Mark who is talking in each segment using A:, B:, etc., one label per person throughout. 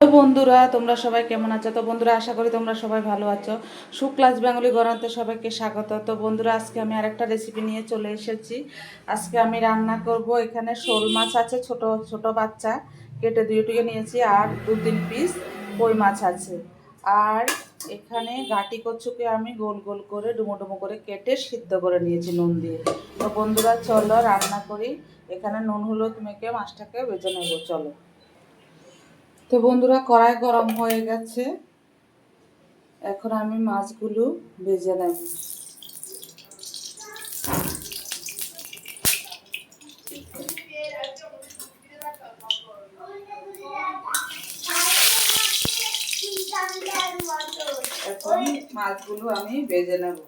A: বন্ধুরা, তোমরা সবাই কেমন আছো? তো বন্ধুরা, আশা করি তোমরা সবাই ভালো আছো। শুক্লাস বেঙ্গলি গড়াতে সবাইকে স্বাগত। তো বন্ধুরা, আজকে আমি আরেকটা রেসিপি নিয়ে চলে এসেছি। আজকে আমি রান্না করব এখানে শোল মাছ আছে, ছোট ছোট বাচ্চা। কেটে দিয়ে টুকে নিয়েছি, আর দু তিন পিস কই মাছ আছে। আর এখানে গাটি কচুকে আমি গোল গোল করে, ডুমো ডুমো করে কেটে সিদ্ধ করে নিয়েছি নুন দিয়ে। তো বন্ধুরা, চলো রান্না করি। এখানে নুন, হলুদ মেখে মাছটাকে বেজে নেব, চলো। তো বন্ধুরা, কড়াই গরম হয়ে গেছে। এখন আমি মাছগুলো ভেজে নেব। এখন মাছগুলো আমি ভেজে নেব।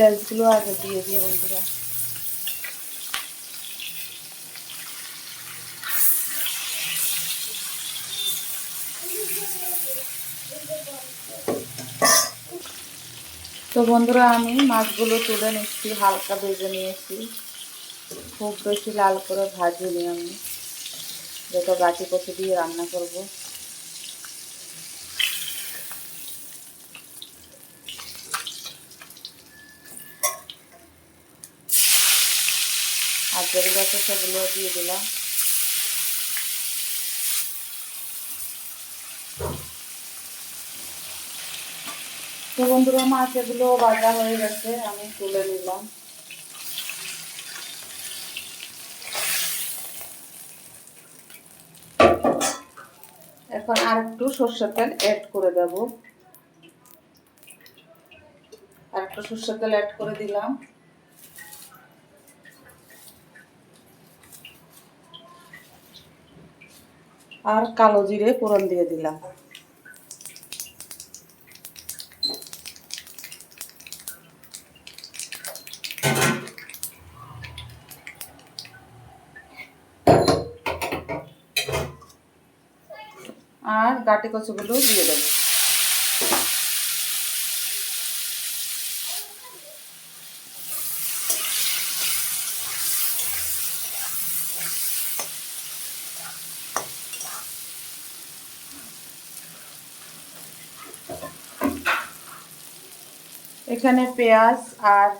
A: আগে দিয়ে দিই বন্ধুরা তো বন্ধুরা, আমি মাছগুলো তুলে নিচ্ছি, হালকা ভেজে নিয়েছি। খুব বেশি লাল করে ভাজিনি আমি। যেটা গাছি কচু দিয়ে রান্না করব। আর যেগুলো সেগুলো দিয়ে দিলাম। তো বন্ধুরা মাছ এগুলো বাজা হয়ে গেছে, আমি তুলে নিলাম। এখন আর একটু সর্ষের তেল অ্যাড করে দেব। আর একটু সর্ষের তেল অ্যাড করে দিলাম। আর কালো জিরে ফোড়ন দিয়ে দিলাম। আর গাটে কচুগুলো দিয়ে দেবো। এখানে পেঁয়াজ আর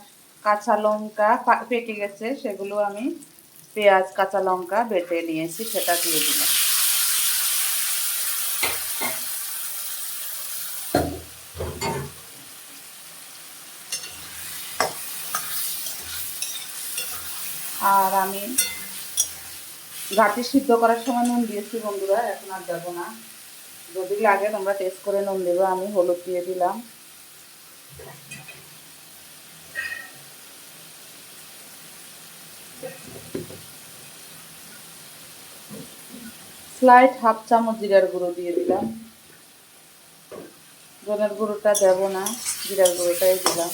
A: কাঁচা লঙ্কা পেকে গেছে, সেগুলো আমি পেঁয়াজ, কাঁচা লঙ্কা বেটে নিয়েছি, সেটা দিয়ে দিলাম। আর আমি গাটি সিদ্ধ করার সময় নুন দিয়েছি বন্ধুরা, এখন আর দেবো না। যদি লাগে তোমরা টেস্ট করে নুন দেবো। আমি হলুদ দিয়ে দিলাম। স্লাইড হাফ চামচ জিরার গুঁড়ো দিয়ে দিলাম। জনের গুঁড়োটা দেব না, জিরার গুঁড়োটাই দিলাম।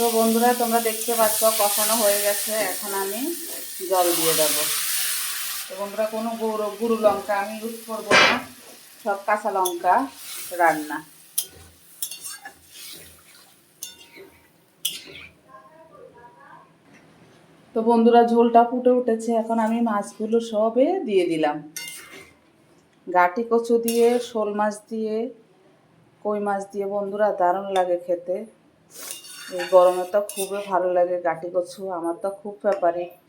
A: তো বন্ধুরা, তোমরা দেখতে পাচ্ছ কষানো হয়ে গেছে। এখন আমি জল দিয়ে দেব। তো বন্ধুরা, কোনো গুঁড়ো গুঁড়ো লঙ্কা আমি ইউজ করব না। সব কাঁচা লঙ্কা রান্না। তো বন্ধুরা, ঝোলটা ফুটে উঠেছে। এখন আমি মাছগুলো সবে দিয়ে দিলাম। গাটি কচু দিয়ে, শোল মাছ দিয়ে, কই মাছ দিয়ে বন্ধুরা, দারুণ লাগে খেতে। এই গরমে তো খুবই ভালো লাগে গাটি কচু আমার তো খুব ফেভারিট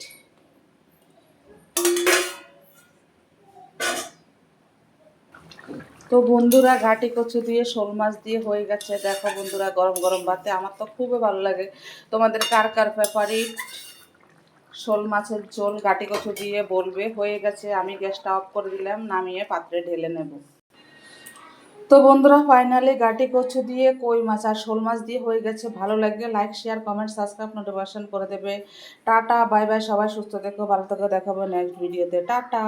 A: তো বন্ধুরা ঘাটি কচু দিয়ে, শোল মাছ দিয়ে হয়ে গেছে। দেখো বন্ধুরা, গরম গরম ভাতে আমার তো খুবই ভালো লাগে। তোমাদের কার কার ফেভারিট শোল মাছের ঝোল গাটি কচু দিয়ে বলবে? হয়ে গেছে, আমি গ্যাসটা অফ করে দিলাম, নামিয়ে পাত্রে ঢেলে নেব। তো বন্ধুরা ফাইনালি গাটি কচু দিয়ে, কই মাছ আর শোল মাছ দিয়ে হয়ে গেছে। ভালো লাগলে like share comment subscribe notification করে দেবে। টাটা বাই বাই সবাই সুস্থ থেকো, ভালো থেকো, দেখাবো নেক্সট ভিডিওতে টাটা!